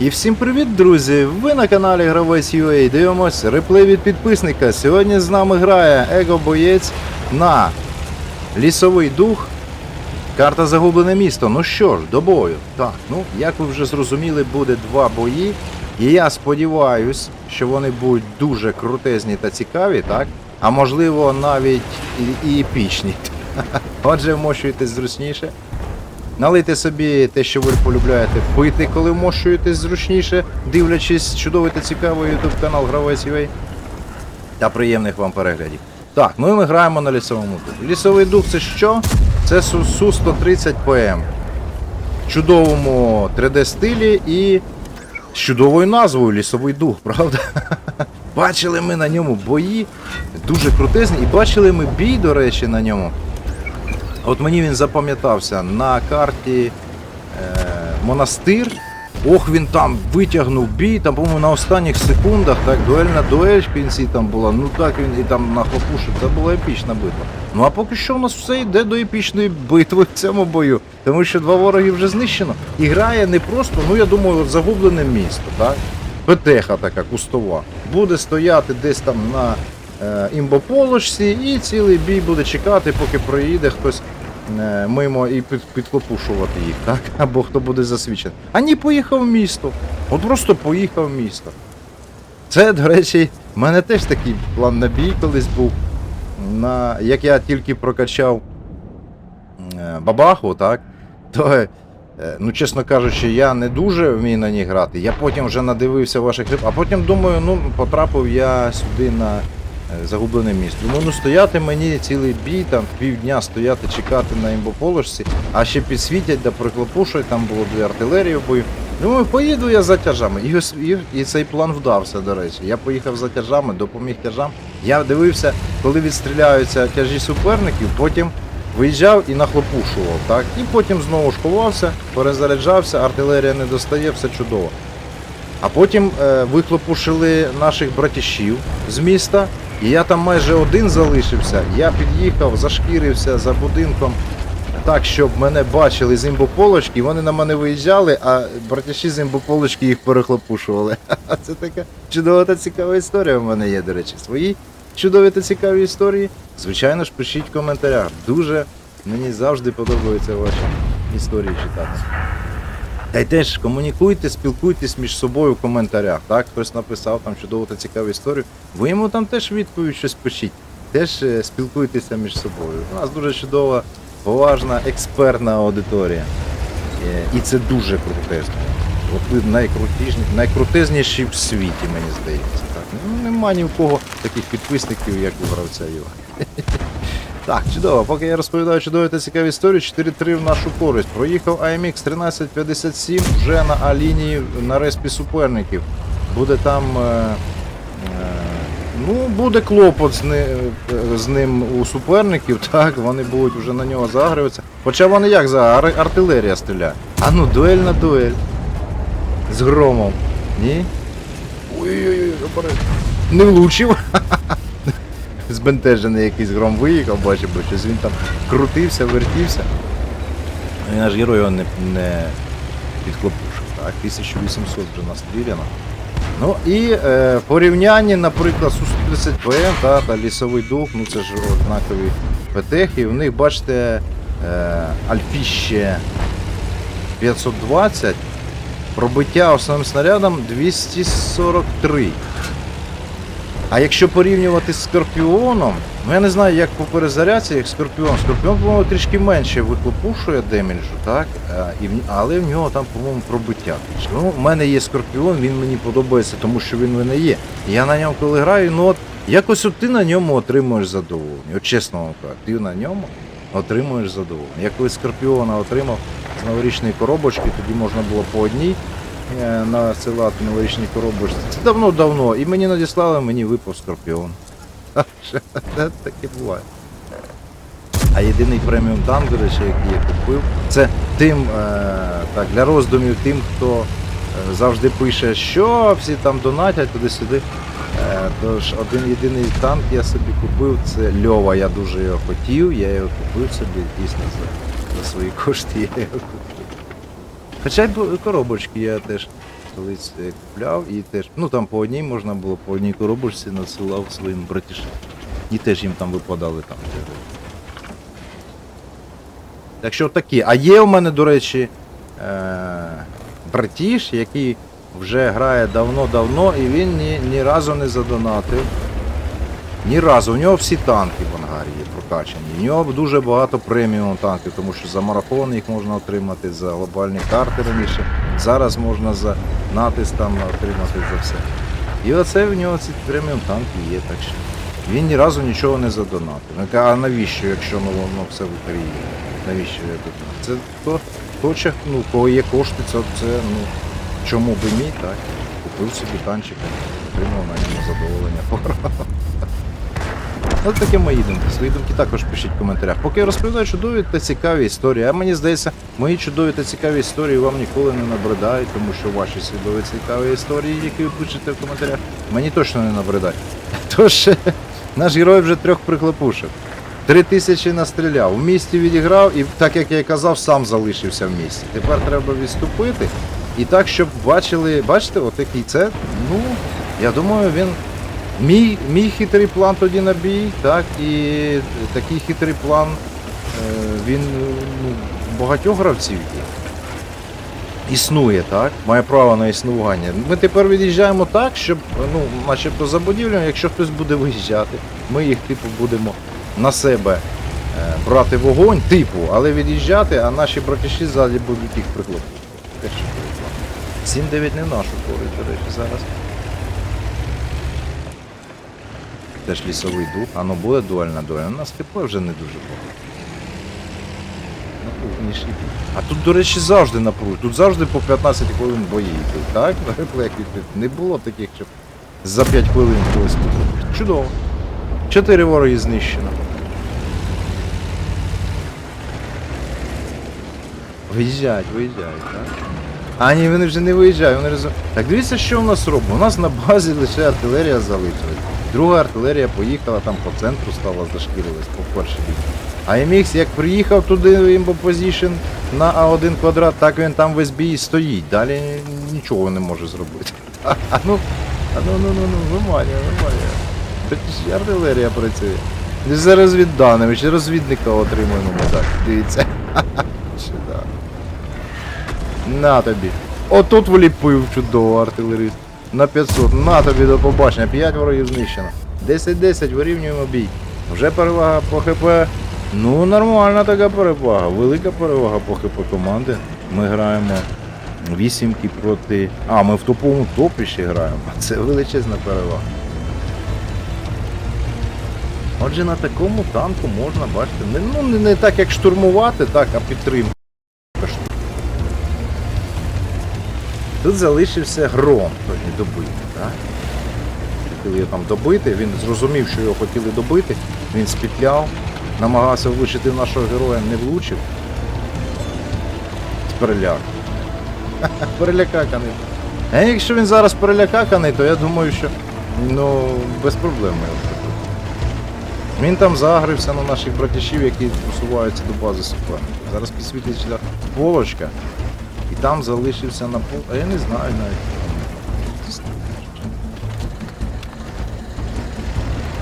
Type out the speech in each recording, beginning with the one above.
І всім привіт, друзі! Ви на каналі Гравець UA. Дивимось реплей від підписника. Сьогодні з нами грає Его Боєць на Лісовий дух. Карта Загублене місто. Ну що ж, до бою. Так, ну як ви вже зрозуміли, буде два бої. І я сподіваюсь, що вони будуть дуже крутезні та цікаві, так? А можливо навіть і, і епічні. Отже, вмощуйтесь зручніше. Налийте собі те, що ви полюбляєте пити, коли вмощуєтесь зручніше, дивлячись чудовий та цікавий YouTube канал Гравець UA. Та приємних вам переглядів. Так, ну і ми граємо на лісовому духу. Лісовий дух це що? Це Су-130 ПМ. В чудовому 3D стилі і з чудовою назвою Лісовий дух, правда? Бачили ми на ньому бої, дуже крутезні, і бачили ми бій, до речі, на ньому. От мені він запам'ятався на карті е, Монастир. Ох, він там витягнув бій, там, по-моєму, на останніх секундах, так, дуельна дуель в кінці там була. Ну так він і там на хлопушек, це була епічна битва. Ну а поки що у нас все йде до епічної битви в цьому бою, тому що два вороги вже знищено. І грає не просто, ну я думаю, от загублене місто, так? Петеха така кустова. Буде стояти десь там на імбополочці і цілий бій буде чекати, поки проїде хтось е, мимо і під, підклопушувати їх, так? Або хто буде засвідчений. А ні, поїхав в місто. От просто поїхав в місто. Це, до речі, в мене теж такий план на бій колись був. На, як я тільки прокачав е, бабаху, так, то, е, ну, чесно кажучи, я не дуже вмію на ній грати. Я потім вже надивився ваших а потім думаю, ну, потрапив я сюди на е, загублене місто. Ну стояти мені цілий бій, там півдня стояти, чекати на імбоположці, а ще підсвітять, да приклопушують, там було дві артилерії в бою. Думаю, поїду я за тяжами. І, ось- і, і цей план вдався, до речі. Я поїхав за тяжами, допоміг тяжам. Я дивився, коли відстріляються тяжі суперників, потім виїжджав і нахлопушував. Так? І потім знову школувався, перезаряджався, артилерія не достає, все чудово. А потім е, вихлопушили наших братішів з міста, і я там майже один залишився. Я під'їхав, зашкірився за будинком так, щоб мене бачили з імбополочки, і вони на мене виїжджали, а братіші з імбополочки їх перехлопушували. Це така чудова та цікава історія в мене є, до речі. Свої чудові та цікаві історії. Звичайно ж, пишіть в коментарях. Дуже мені завжди подобаються ваші історії читати. Та й теж комунікуйте, спілкуйтесь між собою в коментарях. Так, хтось написав там чудову та цікаву історію. Ви йому там теж відповідь щось пишіть. Теж е, спілкуйтеся між собою. У нас дуже чудова, поважна, експертна аудиторія. Е, І це дуже крутезно. От ви найкрутезніші в світі, мені здається. Так. Ну, нема ні в кого таких підписників, як у гравця Йога. Так, чудово. Поки я розповідаю чудові та цікаві історії, 4-3 в нашу користь. Проїхав AMX 1357 вже на А-лінії на респі суперників. Буде там. Е, е, ну, буде клопот з, ни, е, з ним у суперників, так, вони будуть вже на нього загрюватися. Хоча вони як за ар- артилерія стріляє. А ну, дуель на дуель. З громом. Ні? Ой-ой-ой. Не влучив. збентежений якийсь гром виїхав, бачив, бо щось він там крутився, вертівся. І наш герой його не, не підхлопушив. Так, 1800 вже настріляно. Ну і е, в порівнянні, наприклад, Су-130 ПМ та, та лісовий дух, ну це ж однакові ПТХи, в них, бачите, е, Альфіще 520, пробиття основним снарядом 243. А якщо порівнювати з Скорпіоном, ну я не знаю, як по перезарядці, як Скорпіон. Скорпіон, по-моєму, трішки менше вихлопушує демеджу, так? А, і в, але в нього там, по-моєму, пробиття. Ну, в мене є Скорпіон, він мені подобається, тому що він в мене є. Я на ньому коли граю, ну от якось от ти на ньому отримуєш задоволення. От чесно вам кажу, ти на ньому отримуєш задоволення. Я коли Скорпіона отримав з новорічної коробочки, тоді можна було по одній е, насилати новорічні коробочці. Це давно-давно. І мені надіслали, мені випав скорпіон. Таке буває. А єдиний преміум танк, речі, який я купив, це тим, е, так, для роздумів тим, хто е, завжди пише, що всі там донатять туди-сюди. Е, Тож один єдиний танк я собі купив, це Льова, я дуже його хотів, я його купив собі дійсно за, за свої кошти. Я його купив. Хоча коробочки я теж колись е, купляв і теж. Ну там по одній можна було, по одній коробочці насилав своїм братішам. І теж їм там випадали там. Так що такі. А є у мене, до речі, е- братіш, який вже грає давно-давно, і він ні, ні разу не задонатив. Ні разу. У нього всі танки в ангарі є прокачані. У нього дуже багато преміум танків, тому що за марафон їх можна отримати, за глобальні карти раніше. Зараз можна за натиск там отримати за все. І оце в нього ці преміум танки є. Так що він ні разу нічого не задонатив. А навіщо, якщо ну, воно все в Україні? Навіщо я тут? Це хто чи, ну, кого є кошти, це, це ну, чому би ні, так. Купив собі танчик, отримав на ньому задоволення. Ось таке мої думки. Свої думки також пишіть в коментарях. Поки я розповідаю чудові та цікаві історії. А мені здається, мої чудові та цікаві історії вам ніколи не набридають, тому що ваші чудові цікаві історії, які ви пишете в коментарях, мені точно не набридають. Тож наш герой вже трьох приклепушив. Три тисячі настріляв, в місті відіграв і, так як я і казав, сам залишився в місті. Тепер треба відступити. І так, щоб бачили, бачите, от який це, ну, я думаю, він Мій, мій хитрий план тоді на бій, так, і такий хитрий план, е, він ну, багатьох гравців є. Існує, так? Має право на існування. Ми тепер від'їжджаємо так, щоб, ну, начебто за будівлю, якщо хтось буде виїжджати, ми їх типу будемо на себе е, брати вогонь, типу, але від'їжджати, а наші братіші ззаді будуть їх приклопити. 7-9 не в нашу користь, до речі, зараз. Теж лісовий дух. А ну буде дуальна дуель. У нас ТП вже не дуже багато. А тут, до речі, завжди напруж. Тут завжди по 15 хвилин бої йдуть, так? Не було таких, щоб за 5 хвилин когось тут. Чудово. Чотири вороги знищено. Виїжджають, виїжджають, так? А ні, вони вже не виїжджають, вони роз... Так дивіться, що у нас робить. У нас на базі лише артилерія залишилась. Друга артилерія поїхала, там по центру стала, зашкірилась, по перший бік. А MX як приїхав туди в Imbo на А1 квадрат, так він там весь бій стоїть. Далі нічого не може зробити. А ну, а ну, ну, ну, ну, вималює. Тоді ж артилерія працює. І за розвідданими, ще розвідника отримуємо медаль. Дивіться. Чудово. На тобі. Отут вліпив чудово артилерист. На 500. На тобі до побачення. 5 ворогів знищено. 10-10, вирівнюємо бій. Вже перевага по ХП. Ну, нормальна така перевага. Велика перевага по ХП команди. Ми граємо вісімки проти. А, ми в топовому топі ще граємо. Це величезна перевага. Отже, на такому танку можна бачити. Не, ну, не, так як штурмувати, так, а підтримувати. Тут залишився гром, не добити, так? Хотіли його там добити, він зрозумів, що його хотіли добити, він спітляв, намагався влучити нашого героя, не влучив. З переляку. Перелякаканий. А якщо він зараз перелякаканий, то я думаю, що ну, без проблем. Він там загрився на наших братішів, які просуваються до бази суперника. Зараз підсвітиться полочка. І там залишився на пол. А я не знаю навіть.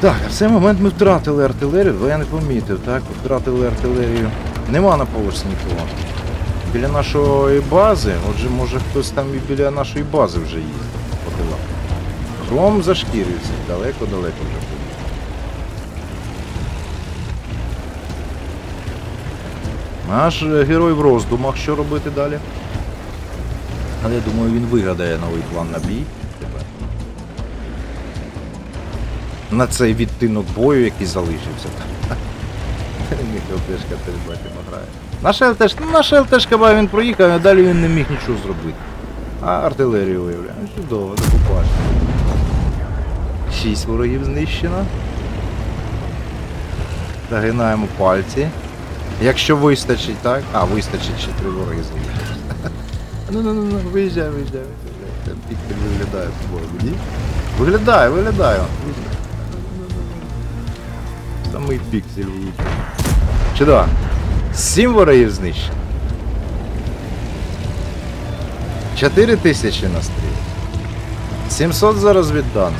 Так, а в цей момент ми втратили артилерію, бо я не помітив, так? Втратили артилерію. Нема на поверсі нікого. Біля нашої бази, отже, може хтось там і біля нашої бази вже їздить по тилам. Хром зашкірився, далеко-далеко вже був. Наш герой в роздумах, що робити далі. Але я думаю, він вигадає новий план на бій. На цей відтинок бою, який залишився. ЛТшка теж бачимо грає. Наша ЛТшка, ну, наша ЛТшка ба, він проїхав, а далі він не міг нічого зробити. А артилерію виявляє. Ну, Чудово, до побачення. Шість ворогів знищено. Загинаємо пальці. Якщо вистачить, так? А, вистачить ще три вороги залишилось. Ну ну ну ну виїжджай, виїжджай, виїжджай. Там піксель виглядає з тобою, ні? Виглядає, виглядає. Самий піксель влучив. Чудово. Сім ворогів знищено. 4 тисячі на стрій. 700 за розвідданим.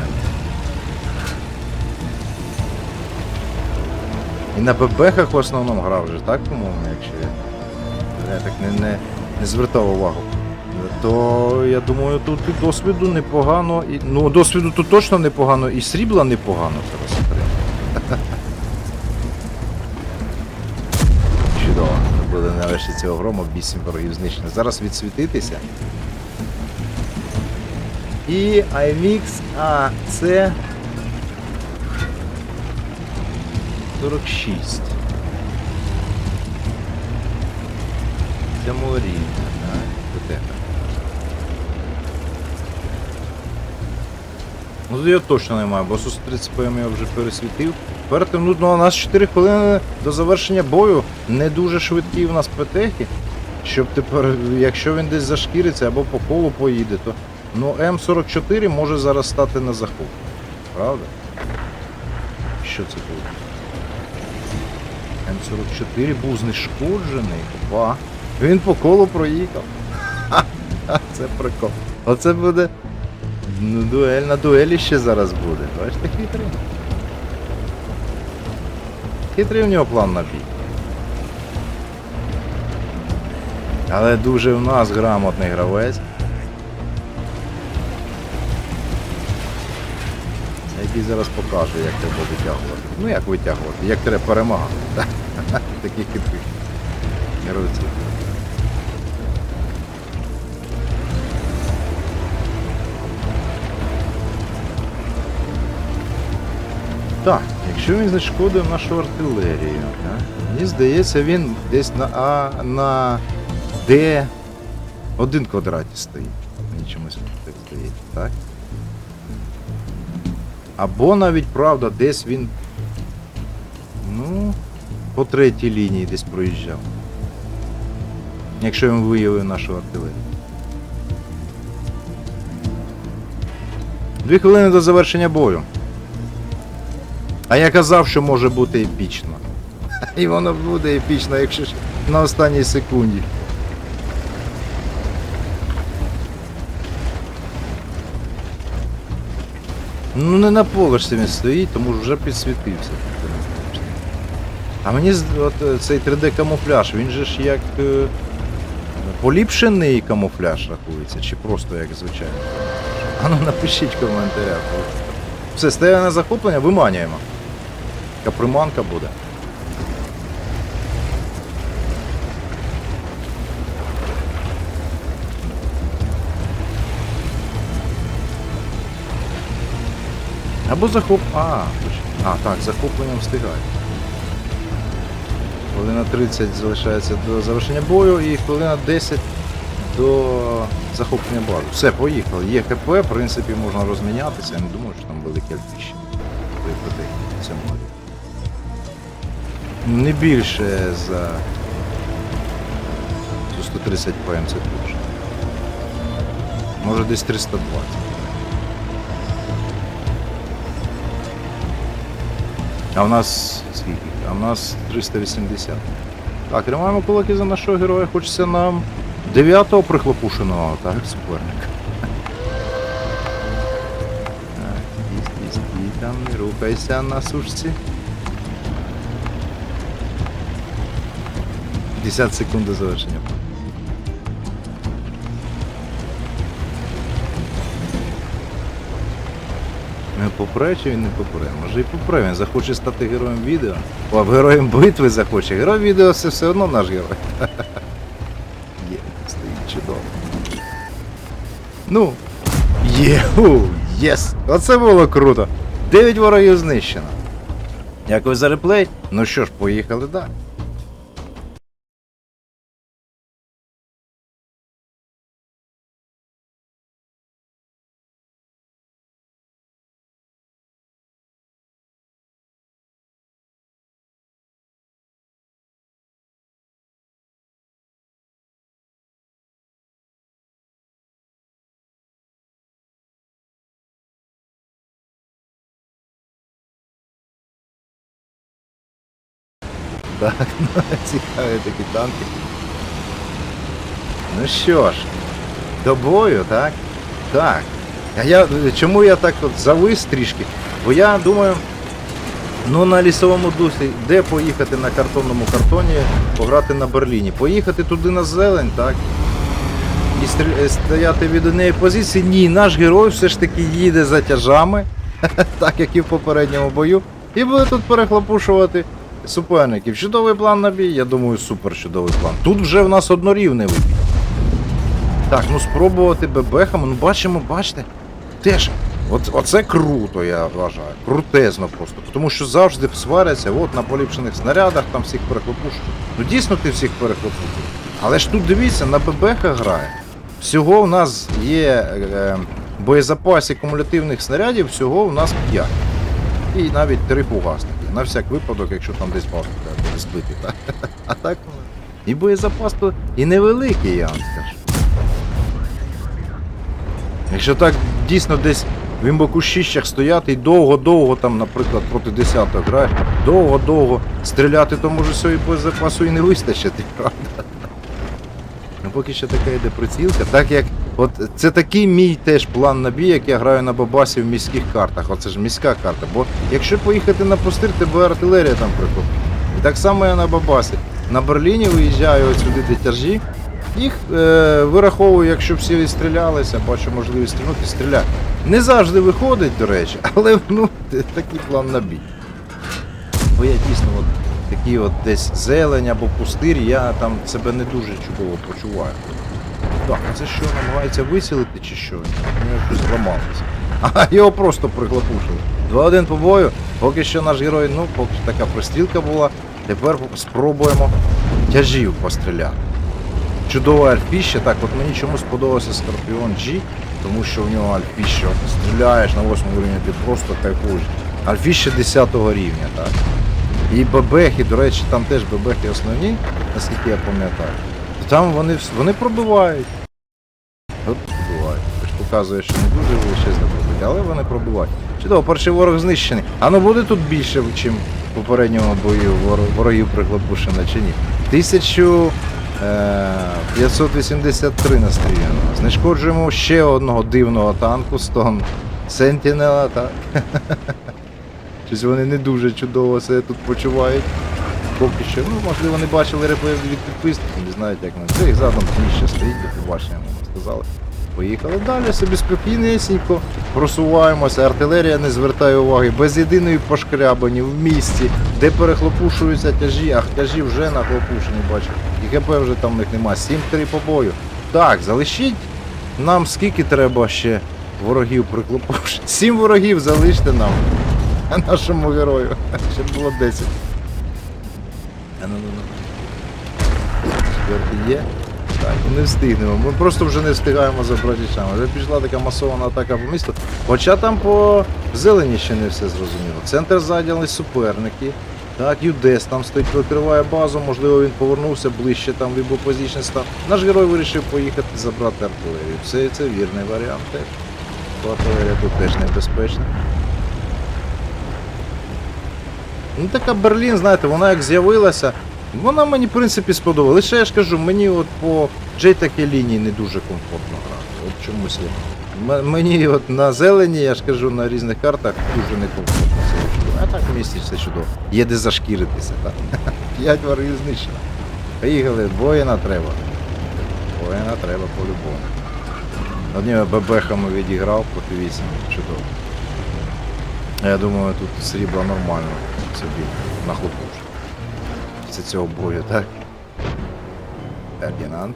І на ББХах в основному грав вже, так, по-моєму, якщо я, я так не, не, не звертав увагу. То я думаю, тут і досвіду непогано, і, ну досвіду тут точно непогано, і срібла непогано зараз. Чудово. Буде нарешті цього грома 8 ворогів знищено. Зараз відсвітитися. І IMX AC 46. Цьому рівня, так? Тут это. Ну, я точно немає, бо сус 30 ПМ я вже пересвітив. Тим, ну, у нас 4 хвилини до завершення бою. Не дуже швидкі в нас ПТХи. Щоб тепер, якщо він десь зашкіриться або по колу поїде, то ну М44 може зараз стати на захоп. Правда? Що це буде? М44 був знешкоджений. Опа. Він по колу проїхав. Ха-ха, Це прикол. Оце буде. Ну, дуель на дуелі ще зараз буде. Бачите, хитрий. Хитрий в нього план на бій. Але дуже в нас грамотний гравець. Який зараз покаже, як треба витягувати. Ну як витягувати, як треба перемагати. Таких хитрих гравців. Так, якщо він зашкодив нашу артилерію, так? мені здається, він десь на А на Д один квадраті стоїть. Мені чомусь так здається, так? Або навіть правда, десь він. Ну, по третій лінії десь проїжджав. Якщо він виявив нашу артилерію. Дві хвилини до завершення бою. А я казав, що може бути епічно. І воно буде епічно, якщо ж на останній секунді. Ну не на полишці він стоїть, тому ж вже підсвітився. А мені от е, цей 3D камуфляж, він же ж як е, поліпшений камуфляж рахується, чи просто як звичайно. А ну напишіть в коментарях. Все, стає на захоплення, виманюємо. Така приманка буде. Або захоп. А, а, так, захопленням встигають. Хвилина 30 залишається до завершення бою і хвилина 10 до захоплення бази. Все, поїхали. Є КП, в принципі, можна розмінятися. Я не думаю, що там великі альпіші. в цьому. Не більше за цю 130 ПМ це точно. Може десь 320. А в нас скільки? А в нас 380. Так, тримаємо кулаки за нашого героя. Хочеться нам дев'ятого прихлопушеного, так, суперника. Так, стій, там, не рухайся на сушці. 50 секунд до завершення. Не попре чи він не попре? Може і попре, він захоче стати героєм відео. О, героєм битви захоче. Герой відео це все одно наш герой. Є, стоїть чудово. Ну, є, єс! Оце було круто. 9 ворогів знищено. Дякую за реплей. Ну що ж, поїхали далі. Так, ну, цікаві такі танки. Ну що ж, До бою, так? Так. А я, чому я так от завис трішки? Бо я думаю, ну на лісовому дусі, де поїхати на картонному картоні, пограти на Берліні? Поїхати туди на зелень, так? І е, стояти від однієї позиції. Ні, наш герой все ж таки їде за тяжами, так як і в попередньому бою, і буде тут перехлопушувати суперників. Чудовий план на бій, я думаю, супер чудовий план. Тут вже в нас однорівний вибір. Так, ну спробувати бебехами, ну бачимо, бачите, теж. От, оце круто, я вважаю. Крутезно просто. Тому що завжди сваряться, от на поліпшених снарядах там всіх перехлопушують. Ну дійсно ти всіх перехлопушуєш. Але ж тут дивіться, на бебехах грає. Всього в нас є е, боєзапасі кумулятивних снарядів, всього у нас 5. І навіть три фугасники. На всяк випадок, якщо там десь паска буде збити. Так? А так і боєзапас то і невеликий, я вам скажу. Якщо так дійсно десь в імбокущищах стояти і довго-довго там, наприклад, проти десяток граєш, довго-довго стріляти, то може свої боєзапасу і не вистачити, правда? Ну поки що така йде прицілка, так як. От це такий мій теж план на бій, як я граю на бабасі в міських картах. Оце ж міська карта. Бо якщо поїхати на пустир, тебе артилерія там приходить. І так само я на бабасі. На Берліні виїжджаю от сюди, де тяжі. Їх е, вираховую, якщо всі стрілялися, бачу можливість стрільнути, стріляю. Не завжди виходить, до речі, але ну, такий план на бій. Бо я дійсно от такий от десь зелень або пустир, я там себе не дуже чудово почуваю. Так, а це що, намагається висілити чи що? У нього щось зламалося. А його просто приглопушили. 2-1 по бою. Поки що наш герой, ну, поки що така пристрілка була. Тепер спробуємо тяжів постріляти. Чудова альфіща. Так, от мені чомусь сподобався Скорпіон G, тому що в нього альфіща. Стріляєш на 8 рівні, ти просто кайфуєш. Альфіща 10 рівня, так. І бебехи, до речі, там теж бебехи основні, наскільки я пам'ятаю. Там вони, вони пробивають. От пробивають. Хоч показує, що не дуже величезне пробиття, але вони пробивають. Чудово, перший ворог знищений. А ну буде тут більше, ніж в попередньому бою ворогів приглопушено чи ні? 1583 настріляно. Знешкоджуємо ще одного дивного танку Стон Сентінела, так? Щось вони не дуже чудово себе тут почувають. Поки що, ну можливо, не бачили реплей від підписників, не знають, як на це. Їх задом ще стоїть, до побачення ми сказали. Поїхали далі, собі спокійнесенько просуваємося, артилерія не звертає уваги, без єдиної пошкрябані в місті, де перехлопушуються тяжі, а тяжі вже нахлопушені, бачу. І ХП вже там в них нема. 7-3 по бою. Так, залишіть нам скільки треба ще ворогів приклопушити. Сім ворогів залиште нам. Нашому герою. Ще було 10. А ну ну ну. Четвертий є. Так, не встигнемо. Ми просто вже не встигаємо за братічами. Вже пішла така масована атака по місту. Хоча там по зелені ще не все зрозуміло. Центр зайняли суперники. Так, Юдес там стоїть, прикриває базу, можливо, він повернувся ближче там в став. Наш герой вирішив поїхати забрати артилерію. Це, це вірний варіант. Артилерія тут теж небезпечна. Ну така Берлін, знаєте, вона як з'явилася, вона мені в принципі сподобалася. Лише я ж кажу, мені от по джейтакі лінії не дуже комфортно грати. От чомусь я. Мені от на зелені, я ж кажу, на різних картах дуже некомфортно це чудово. А так в місті все чудово. Є де зашкіритися, так. П'ять ворогів знищено. Поїхали, воїна треба. Воїна треба по-любому. Одніми бебехами відіграв, проти вісім. Чудово. Я думаю, тут срібла нормально собі нахлопуш. Після цього бою, так? Фердінанд.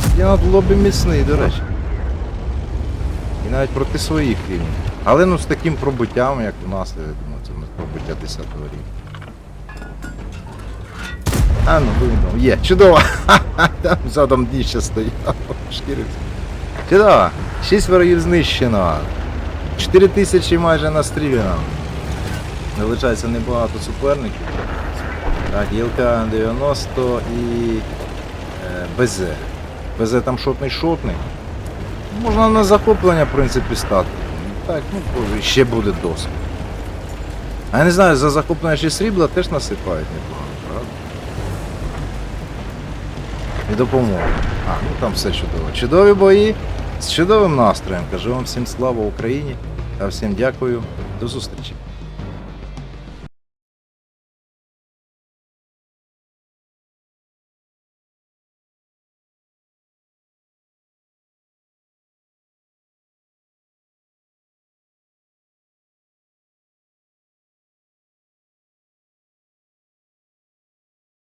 Фердінанд в лобі міцний, до речі. І навіть проти своїх рівнів. Але ну з таким пробиттям, як у нас, я думаю, це не пробиття 10 рівня. А, ну видно. Є, чудово! Там задом дніще стояв, шкірився. Чудово! Шість ворогів знищено. 4 тисячі майже настріляно. Залишається небагато суперників. Так, ЄЛК 90 і е, БЗ. БЗ там шотний шотний. Можна на захоплення, в принципі, стати. Так, ну ще буде досить. А я не знаю, за захоплення ще срібла теж насипають непогано, правда? і допомоги. А, ну там все чудово. Чудові бої з чудовим настроєм. Кажу вам всім слава Україні та всім дякую. До зустрічі.